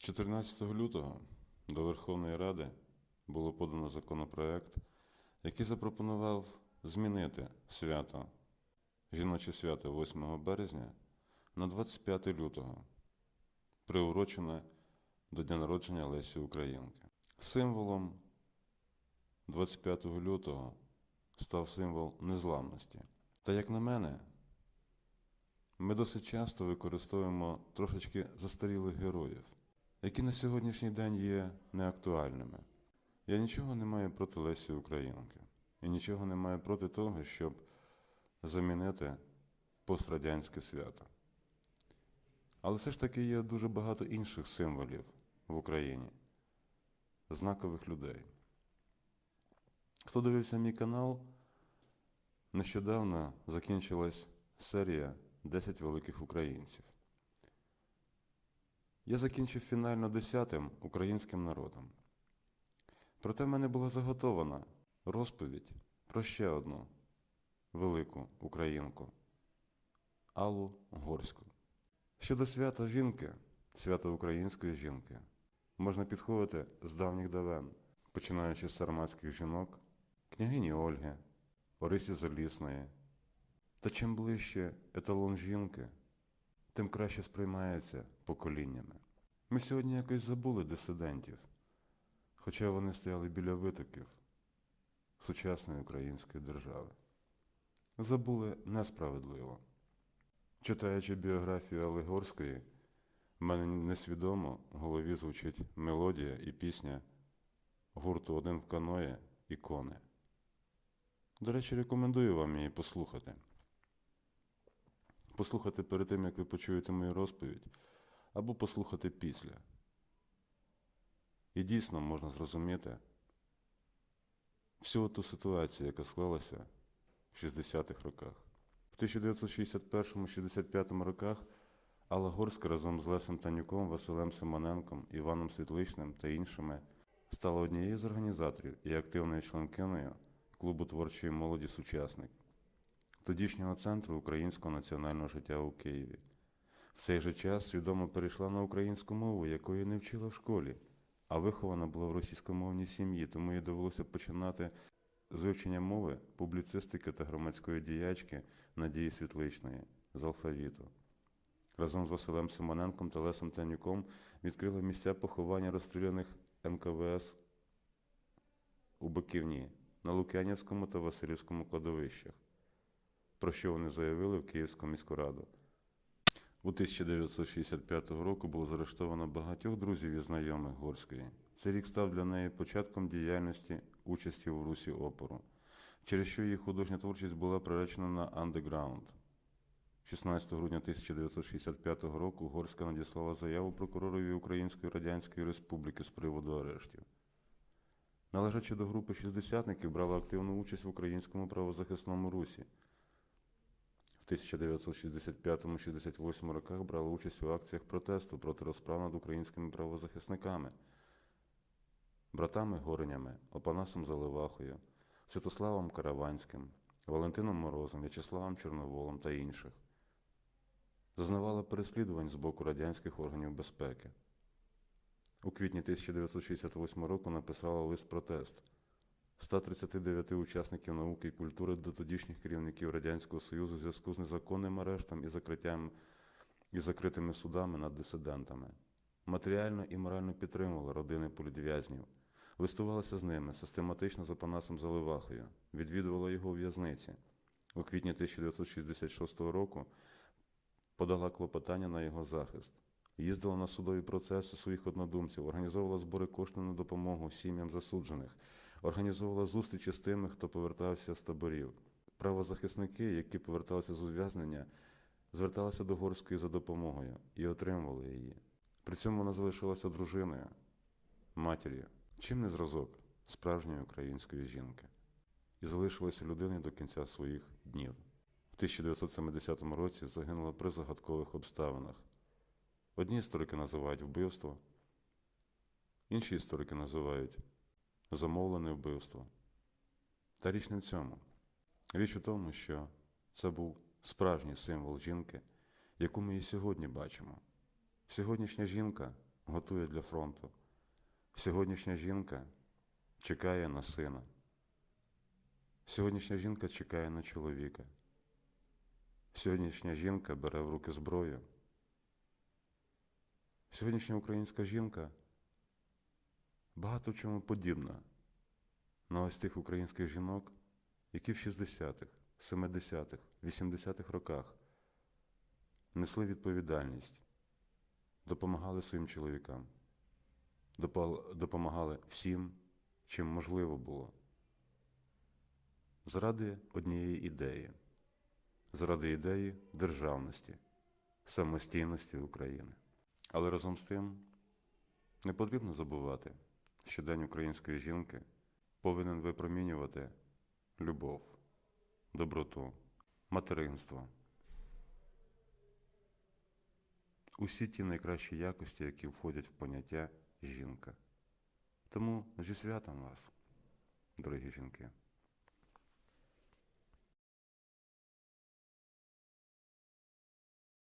14 лютого до Верховної Ради було подано законопроект, який запропонував змінити свято, жіноче свято 8 березня на 25 лютого, приурочене до дня народження Лесі Українки. Символом 25 лютого став символ незламності. Та, як на мене, ми досить часто використовуємо трошечки застарілих героїв, які на сьогоднішній день є неактуальними. Я нічого не маю проти Лесі Українки і нічого не маю проти того, щоб замінити пострадянське свято. Але все ж таки є дуже багато інших символів в Україні, знакових людей. Хто дивився мій канал, нещодавно закінчилась серія 10 великих українців. Я закінчив фінально десятим українським народом. Проте в мене була заготована розповідь про ще одну велику українку Аллу Горську. Щодо свята жінки, свята української жінки, можна підходити з давніх давен, починаючи з сарматських жінок, княгині Ольги, Орисі Залісної. Та чим ближче еталон жінки, тим краще сприймається поколіннями. Ми сьогодні якось забули дисидентів, хоча вони стояли біля витоків сучасної української держави. Забули несправедливо. Читаючи біографію Аллигорської, в мене несвідомо в голові звучить мелодія і пісня гурту Один в каної і кони. До речі, рекомендую вам її послухати. Послухати перед тим, як ви почуєте мою розповідь, або послухати після. І дійсно можна зрозуміти всю ту ситуацію, яка склалася в 60-х роках. В 1961-65 роках Алла Горська разом з Лесем Танюком, Василем Симоненком, Іваном Світличним та іншими стала однією з організаторів і активною членкиною клубу творчої молоді Сучасник, тодішнього центру українського національного життя у Києві. В цей же час свідомо перейшла на українську мову, якої не вчила в школі, а вихована була в російськомовній сім'ї, тому їй довелося починати з вивчення мови, публіцистики та громадської діячки Надії Світличної з алфавіту. Разом з Василем Симоненком та Лесом Танюком відкрили місця поховання розстріляних НКВС у Биківні, на Лук'янівському та Васильівському кладовищах, про що вони заявили в Київську міську раду. У 1965 року було заарештовано багатьох друзів і знайомих Горської. Цей рік став для неї початком діяльності участі у русі опору, через що її художня творчість була приречена на андеграунд. 16 грудня 1965 року Горська надіслала заяву прокуророві Української Радянської Республіки з приводу арештів. Належачи до групи шістдесятників, брала активну участь в українському правозахисному русі. В 1965-68 роках брала участь у акціях протесту проти розправ над українськими правозахисниками, братами Горенями, Опанасом Заливахою, Святославом Караванським, Валентином Морозом, В'ячеславом Чорноволом та інших. Зазнавала переслідувань з боку радянських органів безпеки. У квітні 1968 року написала лист протест 139 учасників науки і культури до тодішніх керівників Радянського Союзу в зв'язку з незаконним арештом і закриттям і закритими судами над дисидентами. Матеріально і морально підтримувала родини політв'язнів, листувалася з ними систематично з Опанасом Заливахою, відвідувала його у в'язниці. У квітні 1966 року подала клопотання на його захист. Їздила на судові процеси своїх однодумців, організовувала збори коштів на допомогу сім'ям засуджених, організовувала зустрічі з тими, хто повертався з таборів. Правозахисники, які поверталися з ув'язнення, зверталися до Горської за допомогою і отримували її. При цьому вона залишилася дружиною, матір'ю, чим не зразок справжньої української жінки, і залишилася людиною до кінця своїх днів. В 1970 році загинула при загадкових обставинах. Одні історики називають вбивство, інші історики називають замовлене вбивство. Та річ не в цьому. Річ у тому, що це був справжній символ жінки, яку ми і сьогодні бачимо. Сьогоднішня жінка готує для фронту. Сьогоднішня жінка чекає на сина. Сьогоднішня жінка чекає на чоловіка. Сьогоднішня жінка бере в руки зброю. Сьогоднішня українська жінка багато в чому подібна на ось тих українських жінок, які в 60-х, 70-х, 80-х роках несли відповідальність, допомагали своїм чоловікам, допомагали всім, чим можливо було. Заради однієї ідеї, заради ідеї державності, самостійності України. Але разом з тим не потрібно забувати, що День української жінки повинен випромінювати любов, доброту, материнство. Усі ті найкращі якості, які входять в поняття жінка. Тому зі святом вас, дорогі жінки.